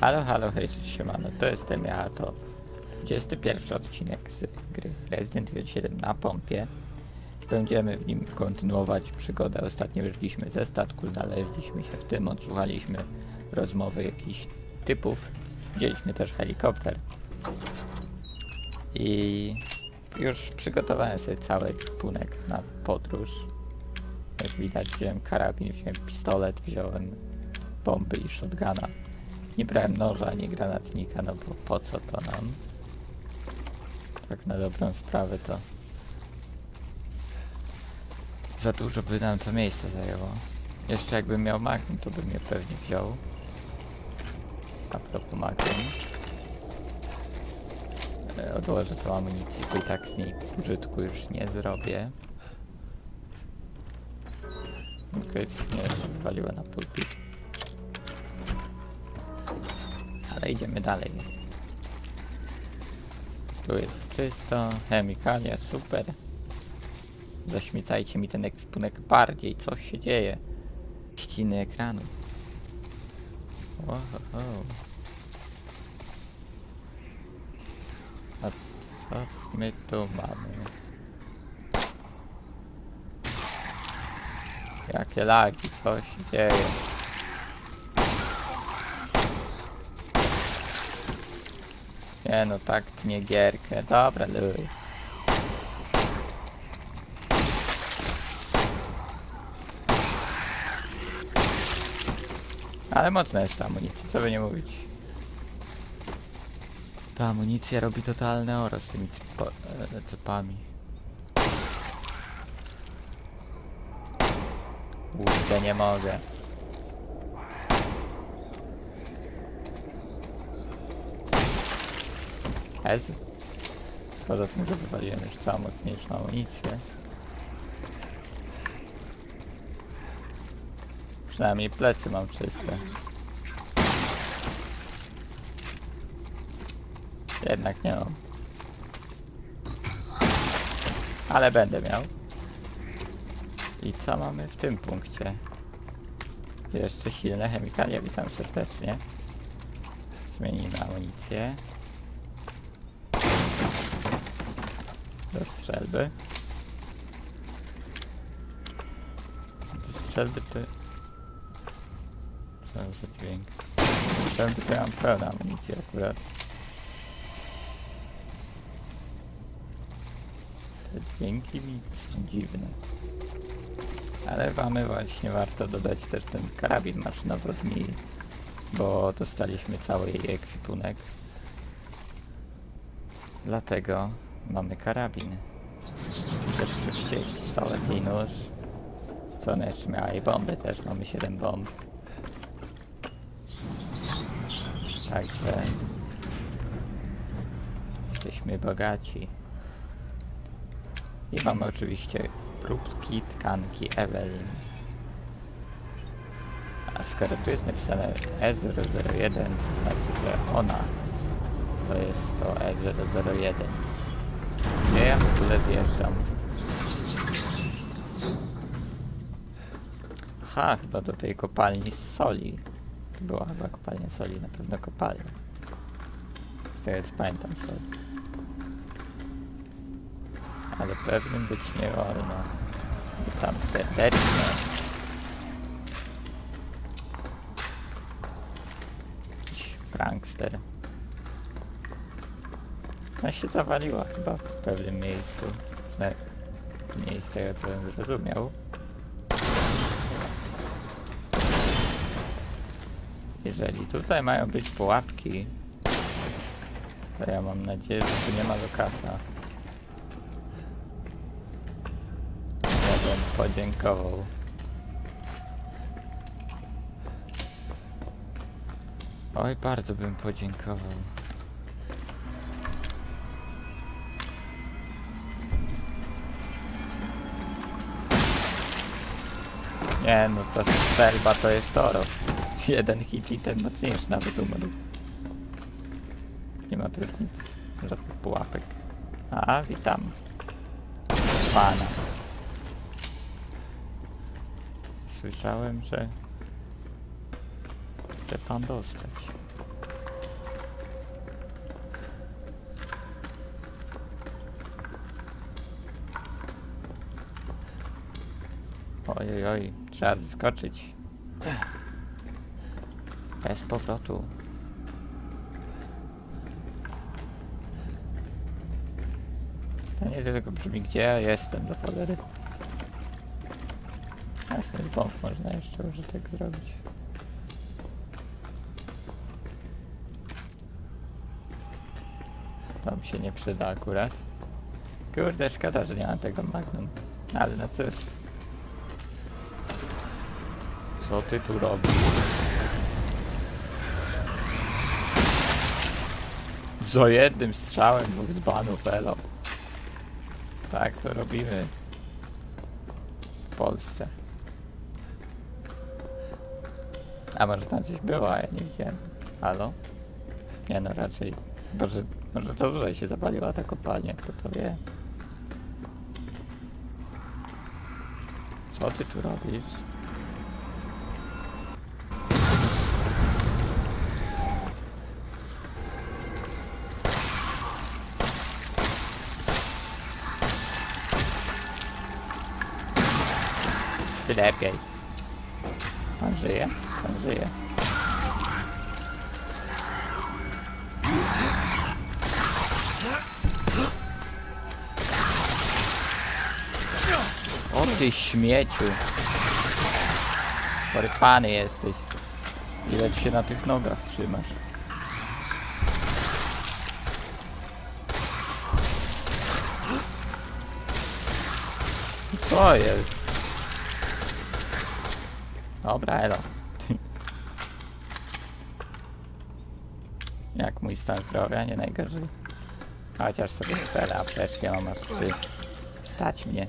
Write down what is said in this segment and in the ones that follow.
Halo, halo, hej, siemano, to jestem ja, to 21 odcinek z gry Resident Evil 7 na pompie. Będziemy w nim kontynuować przygodę. Ostatnio wyszliśmy ze statku, znaleźliśmy się w tym, odsłuchaliśmy rozmowy jakichś typów. Widzieliśmy też helikopter. I już przygotowałem sobie cały ekwipunek na podróż. Jak widać wziąłem karabin, wziąłem pistolet, wziąłem bomby i shotguna. Nie brałem noża ani granatnika, no bo po co to nam? Tak na dobrą sprawę to za dużo by nam to miejsce zajęło. Jeszcze jakbym miał Magnum, to bym je pewnie wziął. A propos Magnum. E, Odłożę tą amunicję, bo i tak z niej użytku już nie zrobię. Okej, coś mnie jeszcze wywaliło na pulpit. Ale idziemy dalej. Tu jest czysto, chemikalia, super. Zaśmiecajcie mi ten ekwipunek bardziej, coś się dzieje. Ściny ekranu. Ohoho. A co my tu mamy? Jakie lagi, co się dzieje? Nie no, tak tnie gierkę. Dobra, luj. Ale mocna jest ta amunicja, co by nie mówić. Ta amunicja robi totalne oro z tymi cypo- e, cypami. Kurde, nie mogę. Ez? Poza tym, że wywaliłem już całą mocniejszą amunicję. Przynajmniej plecy mam czyste. Jednak nie mam. Ale będę miał. I co mamy w tym punkcie? Jeszcze silne chemikalia, witam serdecznie. Zmienimy amunicję. Do strzelby. Do strzelby to... Co za dźwięk? Do strzelby to ja mam pełną amunicję akurat. Te dźwięki mi są dziwne. Ale mamy właśnie warto dodać też ten karabin maszynowy od mi, bo dostaliśmy cały jej ekwipunek. Dlatego mamy karabin. Też oczywiście pistolet i nóż. Co ona jeszcze miała? I bomby też. Mamy 7 bomb. Także... Jesteśmy bogaci. I mamy oczywiście próbki tkanki Evelyn. A skoro tu jest napisane E001, to znaczy, że ona to jest to E001. Ja w ogóle zjeżdżam? Aha, chyba do tej kopalni z soli. To była chyba kopalnia soli, na pewno kopalnia. Z tego co pamiętam soli. Ale pewnym być nie wolno. Witam serdecznie. Jakiś prankster. Ona się zawaliła chyba w pewnym miejscu. Przynajmniej z tego co bym zrozumiał. Jeżeli tutaj mają być pułapki, to ja mam nadzieję, że tu nie ma Lukasa. Ja bym podziękował. Oj, bardzo bym podziękował. Nie no, ta strzelba to jest oro. Jeden hit i ten mocniejszy nawet umarł. Nie ma tu już nic, żadnych pułapek. A, witam. Pana. Słyszałem, że chce pan dostać. Oj, oj, trzeba zeskoczyć. Bez powrotu. To nie tylko brzmi, gdzie ja jestem do cholery. Właśnie z bomb można jeszcze użytek zrobić. To mi się nie przyda akurat. Kurde, szkoda, że nie mam tego magnum. Ale no cóż. Co ty tu robisz? Za jednym strzałem dwóch dzbanów, elo. Tak to robimy. W Polsce. A może tam coś było, ja nie widziałem. Halo? Nie no, raczej. Może, może to tutaj się zapaliła ta kopalnia, kto to wie. Co ty tu robisz? Ty lepiej. Pan żyje? Pan żyje. O ty śmieciu. Porypany jesteś. Ile się na tych nogach trzymasz? Co jest? Dobra, elo. Jak mój stan zdrowia, nie najgorzej. Chociaż sobie strzelę apteczkę, mam aż trzy. Stać mnie.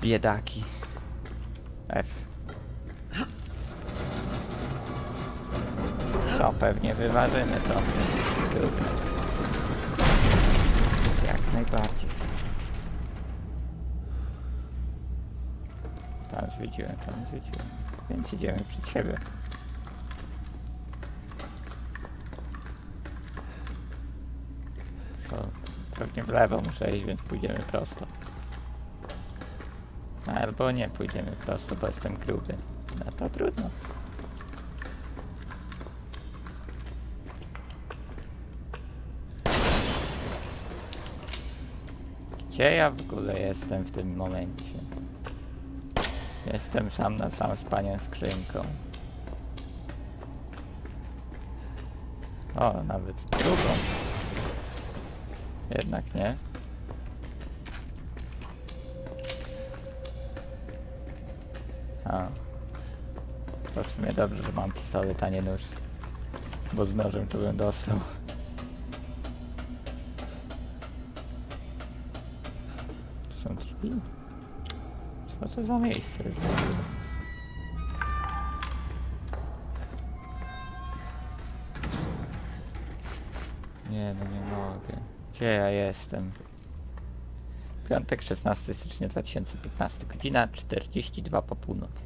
Biedaki. F. Co, pewnie wyważymy to. Kurde. Jak najbardziej. Tam zwiedziłem, tam zwiedziłem. Więc idziemy przed siebie. Pewnie w lewo muszę iść, więc pójdziemy prosto. Albo nie pójdziemy prosto, bo jestem gruby. No to trudno. Gdzie ja w ogóle jestem w tym momencie? Jestem sam na sam z panią skrzynką. O, nawet drugą. Jednak nie. A. To w sumie dobrze, że mam pistolet, a nie nóż. Bo z nożem to bym dostał. Są drzwi? Co to za miejsce jest? Nie, no nie mogę. Gdzie ja jestem? Piątek, 16 stycznia 2015, godzina 42 po północy.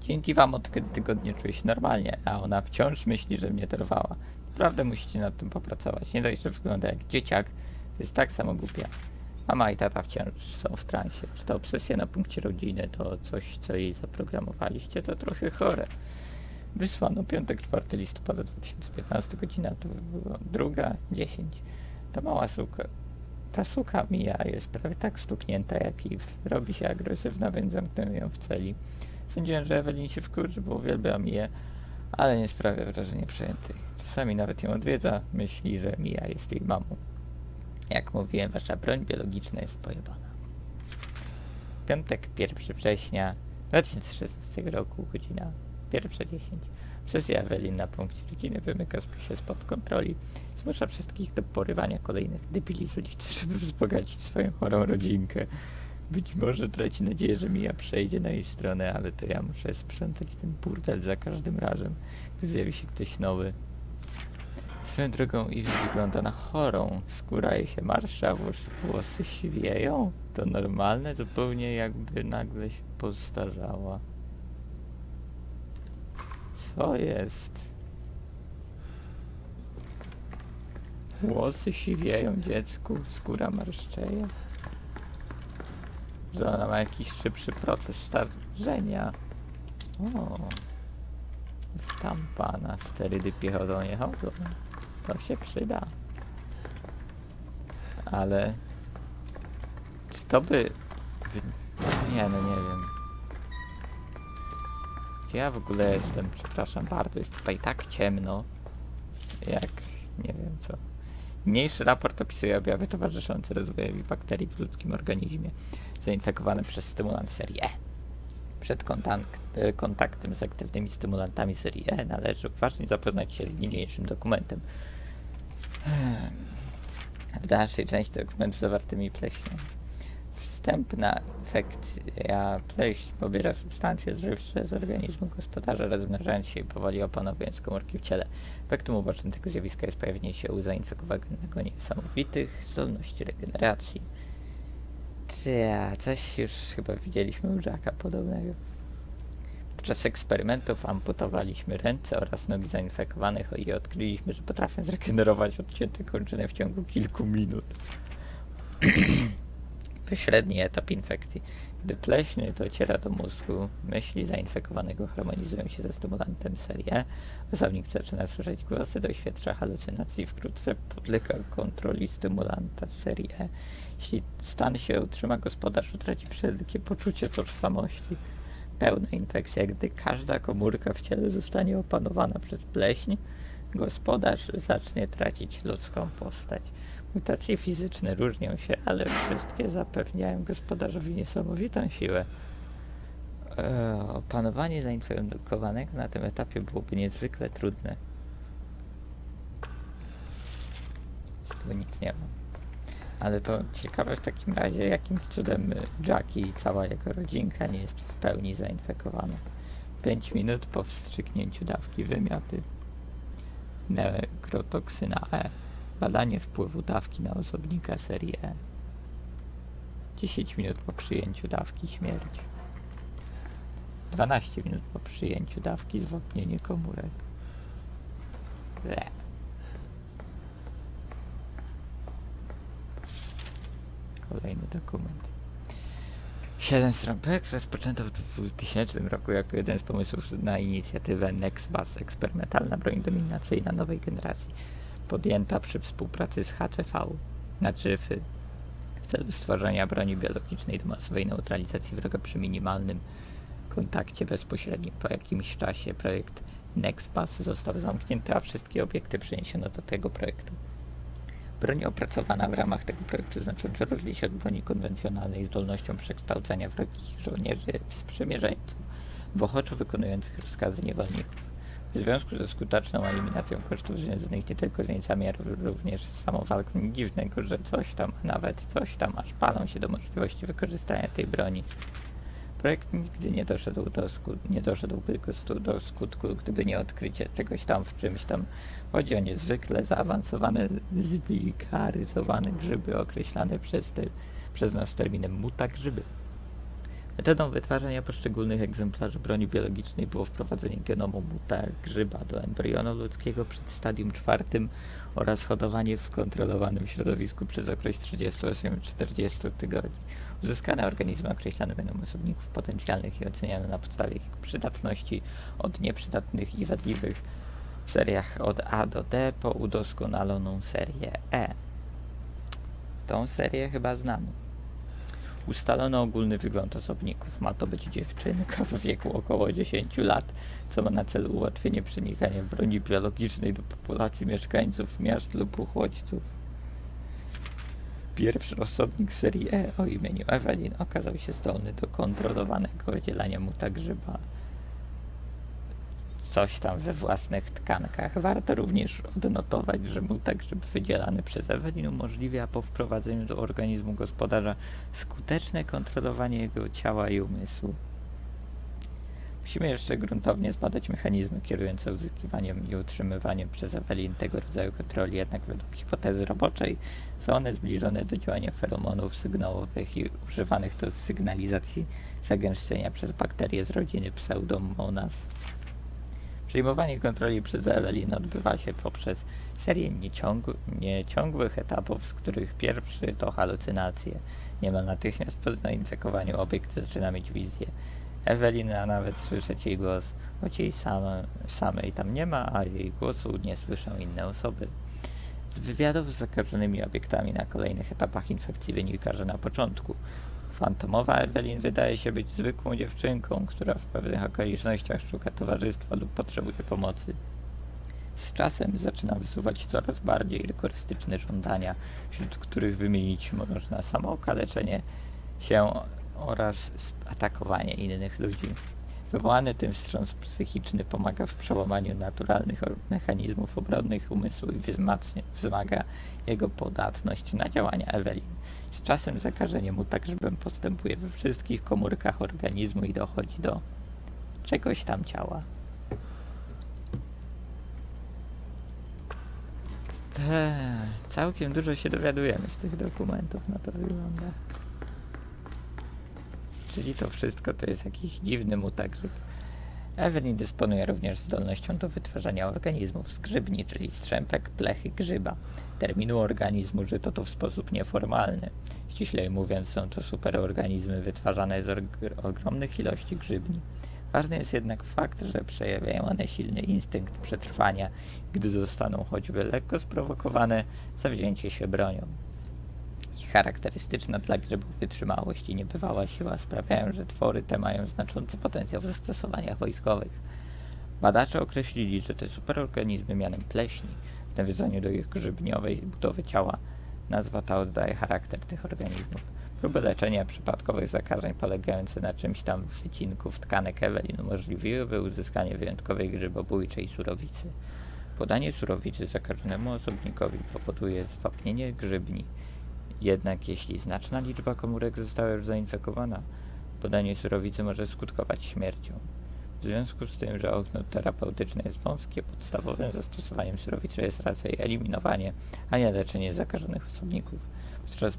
Dzięki wam od kiedy tygodnia czuję się normalnie, a ona wciąż myśli, że mnie dorwała. Naprawdę musicie nad tym popracować. Nie dość, że wygląda jak dzieciak, to jest tak samo głupia. Mama i tata wciąż są w transie. Czy to obsesja na punkcie rodziny, to coś, co jej zaprogramowaliście, to trochę chore. Wysłano piątek 4 listopada 2015, godzina druga 10. Ta mała suka, ta suka Mija jest prawie tak stuknięta jak i robi się agresywna, więc zamknąłem ją w celi. Sądziłem, że Ewelin się wkurzy, bo uwielbia Miję, ale nie sprawia wrażenia przejętej. Czasami nawet ją odwiedza, myśli, że Mija jest jej mamą. Jak mówiłem, wasza broń biologiczna jest pojebana. Piątek 1 września 2016 roku, godzina 1.10. Obsesja Ewelin na punkcie rodziny wymyka się spod kontroli. Zmusza wszystkich do porywania kolejnych debili z ulicy, żeby wzbogacić swoją chorą rodzinkę. Być może traci nadzieję, że Mija przejdzie na jej stronę, ale to ja muszę sprzątać ten burdel za każdym razem, gdy zjawi się ktoś nowy. Swoją drogą Ivy wygląda na chorą. Skóra jej się marsza, włos, włosy siwieją. To normalne, zupełnie jakby nagle się postarzała. Co jest? Włosy siwieją dziecku, skóra marszczeje. że ona ma jakiś szybszy proces starzenia. O, witam pana, sterydy piechodą nie chodzą. To się przyda. Ale czy to by... Nie, no nie wiem. Gdzie ja w ogóle jestem? Przepraszam bardzo, jest tutaj tak ciemno, jak nie wiem co. Mniejszy raport opisuje objawy towarzyszące rozwojowi bakterii w ludzkim organizmie zainfekowane przez stymulant serii E. Przed e, kontaktem z aktywnymi stymulantami serii E należy uważnie zapoznać się z niniejszym dokumentem. W dalszej części dokumentu zawartymi pleśnią. Wstępna infekcja pleśń pobiera substancje odżywcze z organizmu gospodarza, rozmnażając się i powoli opanowując komórki w ciele. Efektem ubocznym tego zjawiska jest pojawienie się u zainfekowanego niesamowitych zdolności regeneracji. Tia, coś już chyba widzieliśmy u Jacka podobnego. Podczas eksperymentów amputowaliśmy ręce oraz nogi zainfekowanych i odkryliśmy, że potrafią zregenerować odcięte kończyny w ciągu kilku minut. Pośredni etap infekcji. Gdy pleśń dociera do mózgu, myśli zainfekowanego harmonizują się ze stymulantem serii E. Osobnik zaczyna słyszeć głosy, doświadcza halucynacji, wkrótce podlega kontroli stymulanta serii E. Jeśli stan się utrzyma, gospodarz utraci wszelkie poczucie tożsamości. Pełna infekcja, gdy każda komórka w ciele zostanie opanowana przez pleśń, gospodarz zacznie tracić ludzką postać. Mutacje fizyczne różnią się, ale wszystkie zapewniają gospodarzowi niesamowitą siłę. E, opanowanie zainfekowanego na tym etapie byłoby niezwykle trudne. Z tego nic nie mam. Ale to ciekawe w takim razie, jakim cudem Jackie i cała jego rodzinka nie jest w pełni zainfekowana. 5 minut po wstrzyknięciu dawki wymioty. Nekrotoksyna E. Badanie wpływu dawki na osobnika serii E. 10 minut po przyjęciu dawki śmierć. 12 minut po przyjęciu dawki zwapnienie komórek. Ble. Kolejny dokument. 7 stron projekt rozpoczęto w 2000 roku jako jeden z pomysłów na inicjatywę NextBus, eksperymentalna broń dominacyjna nowej generacji, podjęta przy współpracy z HCV, znaczy w, w celu stworzenia broni biologicznej do masowej neutralizacji wroga przy minimalnym kontakcie bezpośrednim. Po jakimś czasie projekt NextBus został zamknięty, a wszystkie obiekty przeniesiono do tego projektu. Broń opracowana w ramach tego projektu znacząco różni się od broni konwencjonalnej zdolnością przekształcania wrogich żołnierzy w sprzymierzeńców, w ochoczo wykonujących rozkazy niewolników. W związku ze skuteczną eliminacją kosztów związanych nie tylko z jeńcami, ale również z samą walką, nie dziwnego, że coś tam, nawet coś tam, aż palą się do możliwości wykorzystania tej broni. Projekt nigdy nie doszedł do skut- nie doszedłby do skutku, gdyby nie odkrycie czegoś tam w czymś tam. Chodzi o niezwykle zaawansowane, zwilkaryzowane grzyby określane przez, te, przez nas terminem mutagrzyby. Metodą wytwarzania poszczególnych egzemplarzy broni biologicznej było wprowadzenie genomu mutagrzyba do embrionu ludzkiego przed stadium czwartym oraz hodowanie w kontrolowanym środowisku przez okres 38-40 tygodni. Uzyskane organizmy określane będą osobników potencjalnych i oceniane na podstawie ich przydatności od nieprzydatnych i wadliwych w seriach od A do D po udoskonaloną serię E. Tą serię chyba znamy. Ustalono ogólny wygląd osobników. Ma to być dziewczynka w wieku około 10 lat, co ma na celu ułatwienie przenikania broni biologicznej do populacji mieszkańców miast lub uchodźców. Pierwszy osobnik serii E o imieniu Evelyn okazał się zdolny do kontrolowanego wydzielania mutagrzyba coś tam we własnych tkankach. Warto również odnotować, że mutagrzyb wydzielany przez Ewelin umożliwia po wprowadzeniu do organizmu gospodarza skuteczne kontrolowanie jego ciała i umysłu. Musimy jeszcze gruntownie zbadać mechanizmy kierujące uzyskiwaniem i utrzymywaniem przez Ewelin tego rodzaju kontroli, jednak według hipotezy roboczej są one zbliżone do działania feromonów sygnałowych i używanych do sygnalizacji zagęszczenia przez bakterie z rodziny Pseudomonas. Przejmowanie kontroli przez Evelyn odbywa się poprzez serię nieciągł, nieciągłych etapów, z których pierwszy to halucynacje. Niemal natychmiast po zainfekowaniu obiekt zaczyna mieć wizję. Ewelin, a nawet słyszeć jej głos, choć jej same, samej tam nie ma, a jej głosu nie słyszą inne osoby. Z wywiadów z zakażonymi obiektami na kolejnych etapach infekcji wynika, że na początku fantomowa Ewelin wydaje się być zwykłą dziewczynką, która w pewnych okolicznościach szuka towarzystwa lub potrzebuje pomocy. Z czasem zaczyna wysuwać coraz bardziej rygorystyczne żądania, wśród których wymienić można samo okaleczenie się oraz atakowanie innych ludzi. Wywołany tym wstrząs psychiczny pomaga w przełamaniu naturalnych mechanizmów obronnych umysłu i wzmacnia, wzmaga jego podatność na działania Ewelin. Z czasem zakażenie mu tak, żebym postępuje we wszystkich komórkach organizmu i dochodzi do czegoś tam ciała. Te, całkiem dużo się dowiadujemy z tych dokumentów, na to wygląda. Czyli to wszystko to jest jakiś dziwny mutagrzyb. Evelyn dysponuje również zdolnością do wytwarzania organizmów z grzybni, czyli strzępek, plechy grzyba. Terminu organizm użyto tu w sposób nieformalny. Ściślej mówiąc, są to superorganizmy wytwarzane z ogromnych ilości grzybni. Ważny jest jednak fakt, że przejawiają one silny instynkt przetrwania, gdy zostaną choćby lekko sprowokowane zawzięcie się bronią. Charakterystyczna dla grzybów wytrzymałość i niebywała siła sprawiają, że twory te mają znaczący potencjał w zastosowaniach wojskowych. Badacze określili, że te superorganizmy mianem pleśni, w nawiązaniu do ich grzybniowej budowy ciała, nazwa ta oddaje charakter tych organizmów. Próby leczenia przypadkowych zakażeń polegające na czymś tam wycinku w tkanek Ewelin umożliwiłyby uzyskanie wyjątkowej grzybobójczej surowicy. Podanie surowicy zakażonemu osobnikowi powoduje zwapnienie grzybni, jednak jeśli znaczna liczba komórek została już zainfekowana, podanie surowicy może skutkować śmiercią. W związku z tym, że okno terapeutyczne jest wąskie, podstawowym zastosowaniem surowicy jest raczej eliminowanie, a nie leczenie zakażonych osobników. Podczas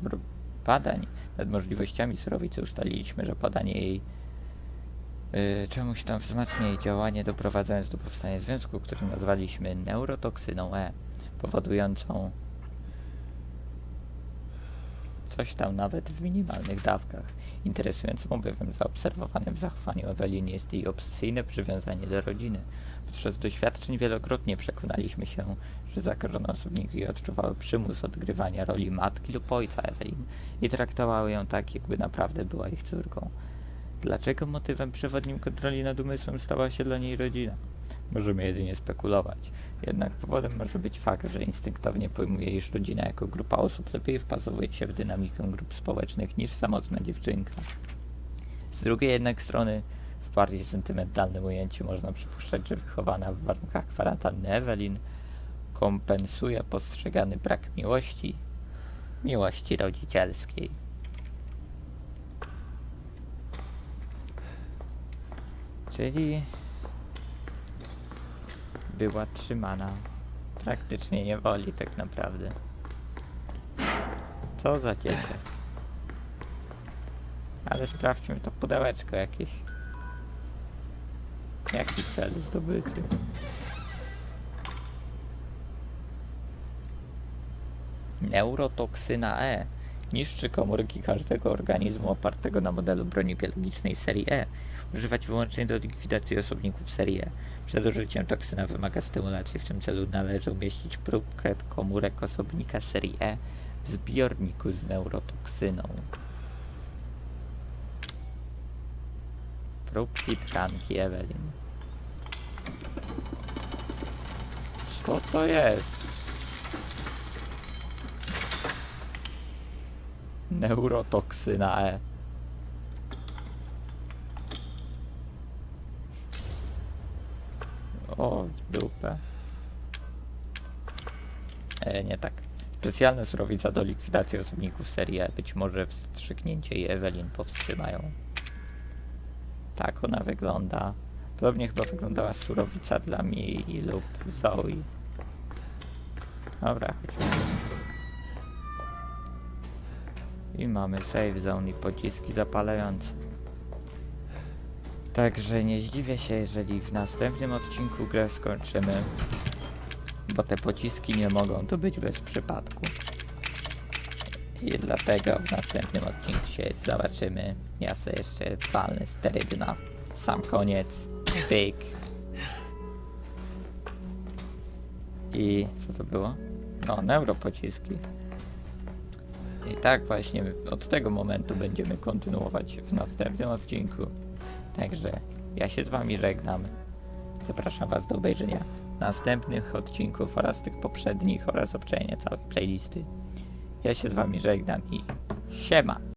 badań nad możliwościami surowicy ustaliliśmy, że podanie jej yy, czemuś tam wzmacnia jej działanie, doprowadzając do powstania związku, który nazwaliśmy neurotoksyną E, powodującą coś tam nawet w minimalnych dawkach. Interesującym objawem zaobserwowanym w zachowaniu Ewelin jest jej obsesyjne przywiązanie do rodziny. Podczas doświadczeń wielokrotnie przekonaliśmy się, że zakażone osobniki odczuwały przymus odgrywania roli matki lub ojca Ewelin i traktowały ją tak, jakby naprawdę była ich córką. Dlaczego motywem przewodnim kontroli nad umysłem stała się dla niej rodzina? Możemy jedynie spekulować. Jednak powodem może być fakt, że instynktownie pojmuje, iż rodzina jako grupa osób lepiej wpasowuje się w dynamikę grup społecznych niż samotna dziewczynka. Z drugiej jednak strony, w bardziej sentymentalnym ujęciu można przypuszczać, że wychowana w warunkach kwarantanny Ewelin kompensuje postrzegany brak miłości, miłości rodzicielskiej. Czyli była trzymana praktycznie niewoli tak naprawdę. Co za dziecię. Ale sprawdźmy to pudełeczko jakieś. Jaki cel zdobyty? Neurotoksyna E. Niszczy komórki każdego organizmu opartego na modelu broni biologicznej serii E. Używać wyłącznie do likwidacji osobników serii E. Przed użyciem toksyna wymaga stymulacji. W tym celu należy umieścić próbkę komórek osobnika serii E w zbiorniku z neurotoksyną. Próbki tkanki Ewelin. Co to jest? Neurotoksyna E. O, dupę. E, nie tak. Specjalna surowica do likwidacji osobników serii E. Być może wstrzyknięcie i Ewelin powstrzymają. Tak ona wygląda. Podobnie chyba wyglądała surowica dla Mii lub Zoe. Dobra, chodźmy. I mamy save zone i pociski zapalające. Także nie zdziwię się, jeżeli w następnym odcinku grę skończymy, bo te pociski nie mogą tu być bez przypadku. I dlatego w następnym odcinku się zobaczymy. Ja sobie jeszcze walny sterydy na sam koniec. Pyk. I co to było? No, neuropociski. I tak właśnie od tego momentu będziemy kontynuować w następnym odcinku. Także ja się z wami żegnam. Zapraszam was do obejrzenia następnych odcinków oraz tych poprzednich oraz obczajenia całej playlisty. Ja się z wami żegnam i siema!